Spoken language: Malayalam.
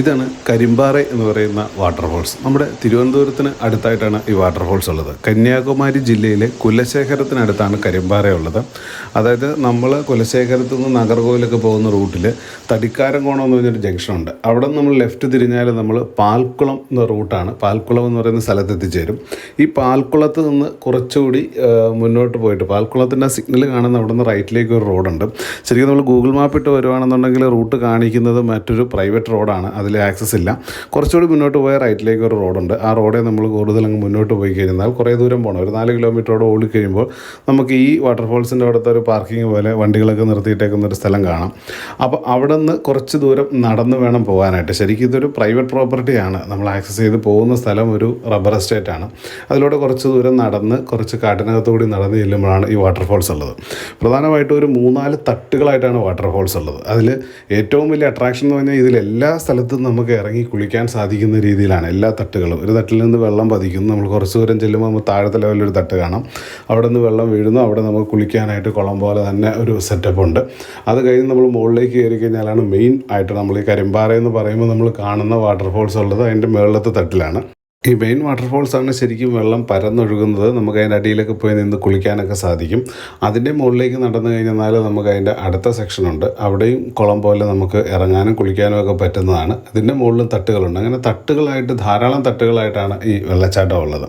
ഇതാണ് കരിമ്പാറ എന്ന് പറയുന്ന വാട്ടർഫോൾസ് നമ്മുടെ തിരുവനന്തപുരത്തിന് അടുത്തായിട്ടാണ് ഈ വാട്ടർഫോൾസ് ഉള്ളത്. കന്യാകുമാരി ജില്ലയിലെ കുലശേഖരത്തിനടുത്താണ് കരിമ്പാറ ഉള്ളത്. അതായത് നമ്മൾ കുലശേഖരത്ത് നിന്ന് നാഗർകോവിലൊക്കെ പോകുന്ന റൂട്ടിൽ തടിക്കാരംകോണം എന്ന് പറഞ്ഞൊരു ജംഗ്ഷനുണ്ട് അവിടെ നമ്മൾ ലെഫ്റ്റ് തിരിഞ്ഞാൽ നമ്മൾ പാൽക്കുളം എന്ന റൂട്ടാണ്. പാൽക്കുളം എന്ന് പറയുന്ന സ്ഥലത്ത് എത്തിച്ചേരും. ഈ പാൽക്കുളത്ത് നിന്ന് കുറച്ചുകൂടി മുന്നോട്ട് പോയിട്ട് പാൽക്കുളത്തിന്റെ സിഗ്നൽ കാണുന്ന അവിടെ നിന്ന് റൈറ്റിലേക്ക് ഒരു റോഡുണ്ട് ശരിക്കും നമ്മൾ ഗൂഗിൾ മാപ്പ് ഇട്ട് വരുവാണെന്നുണ്ടെങ്കിൽ റൂട്ട് കാണിക്കുന്നത് മറ്റൊരു പ്രൈവറ്റ് റോഡാണ് അതിൽ ആക്സസ് ഇല്ല. കുറച്ചുകൂടി മുന്നോട്ട് പോയാൽ റൈറ്റിലേക്ക് ഒരു റോഡുണ്ട് ആ റോഡേ നമ്മൾ കൂടുതൽ അങ്ങ് മുന്നോട്ട് പോയി കഴിഞ്ഞാൽ കുറേ ദൂരം പോകണം. ഒരു നാല് കിലോമീറ്ററോടെ ഓടിക്കഴിയുമ്പോൾ നമുക്ക് ഈ വാട്ടർഫോൾസിന്റെ അവിടുത്തെ ഒരു പാർക്കിംഗ് പോലെ വണ്ടികളൊക്കെ നിർത്തിയിട്ടേക്കുന്ന ഒരു സ്ഥലം കാണാം. അപ്പോൾ അവിടെ നിന്ന് കുറച്ച് ദൂരം നടന്ന് വേണം പോകാനായിട്ട്. ശരിക്കും ഇതൊരു പ്രൈവറ്റ് പ്രോപ്പർട്ടിയാണ് നമ്മൾ ആക്സസ് ചെയ്ത് പോകുന്ന സ്ഥലം ഒരു റബ്ബർ എസ്റ്റേറ്റ് ആണ്. അതിലൂടെ കുറച്ച് ദൂരം നടന്ന് കുറച്ച് കാട്ടിനകത്തുകൂടി നടന്ന് ചെല്ലുമ്പോഴാണ് ഈ വാട്ടർഫോൾസ് ഉള്ളത്. പ്രധാനമായിട്ടും ഒരു മൂന്നാൽ തട്ടുകളായിട്ടാണ് വാട്ടർഫോൾസ് ഉള്ളത്. അതിൽ ഏറ്റവും വലിയ അട്രാക്ഷൻ എന്ന് പറഞ്ഞാൽ ഇതിൽ എല്ലാ സ്ഥലത്തും നമുക്ക് ഇറങ്ങി കുളിക്കാൻ സാധിക്കുന്ന രീതിയിലാണ് എല്ലാ തട്ടുകളും. ഒരു തട്ടിൽ നിന്ന് വെള്ളം പതിക്കുന്നു. നമ്മൾ കുറച്ച് ദൂരം ചെല്ലുമ്പോൾ നമുക്ക് താഴത്തെ ഒരു തട്ട് കാണാം. അവിടെ നിന്ന് വെള്ളം വീഴുന്നു. അവിടെ നമുക്ക് കുളിക്കാനായിട്ട് കുളം പോലെ തന്നെ ഒരു സെറ്റപ്പ് ഉണ്ട്. അത് കഴിഞ്ഞ് നമ്മൾ മുകളിലേക്ക് കയറി കഴിഞ്ഞാലാണ് മെയിൻ ആയിട്ട് നമ്മൾ ഈ കരിമ്പാറ എന്ന് പറയുമ്പോൾ നമ്മൾ കാണുന്ന വാട്ടർഫോൾസ് ഉള്ളത്. അതിന്റെ മുകളിലത്തെ തട്ടിലാണ്. ഈ മെയിൻ വാട്ടർഫോൾസ് ആണ് ശരിക്കും വെള്ളം പരന്നൊഴുകുന്നത്. നമുക്ക് അതിന്റെ അടിയിലൊക്കെ പോയി നിന്ന് കുളിക്കാനൊക്കെ സാധിക്കും. അതിന്റെ മുകളിലേക്ക് നടന്നു കഴിഞ്ഞാൽ നമുക്ക് അതിന്റെ അടുത്ത സെക്ഷനുണ്ട് അവിടെയും കുളം പോലെ നമുക്ക് ഇറങ്ങാനും കുളിക്കാനും ഒക്കെ പറ്റുന്നതാണ്. ഇതിന്റെ മുകളിലും തട്ടുകളുണ്ട്. അങ്ങനെ തട്ടുകളായിട്ട് ധാരാളം തട്ടുകളായിട്ടാണ് ഈ വെള്ളച്ചാട്ടം ഉള്ളത്.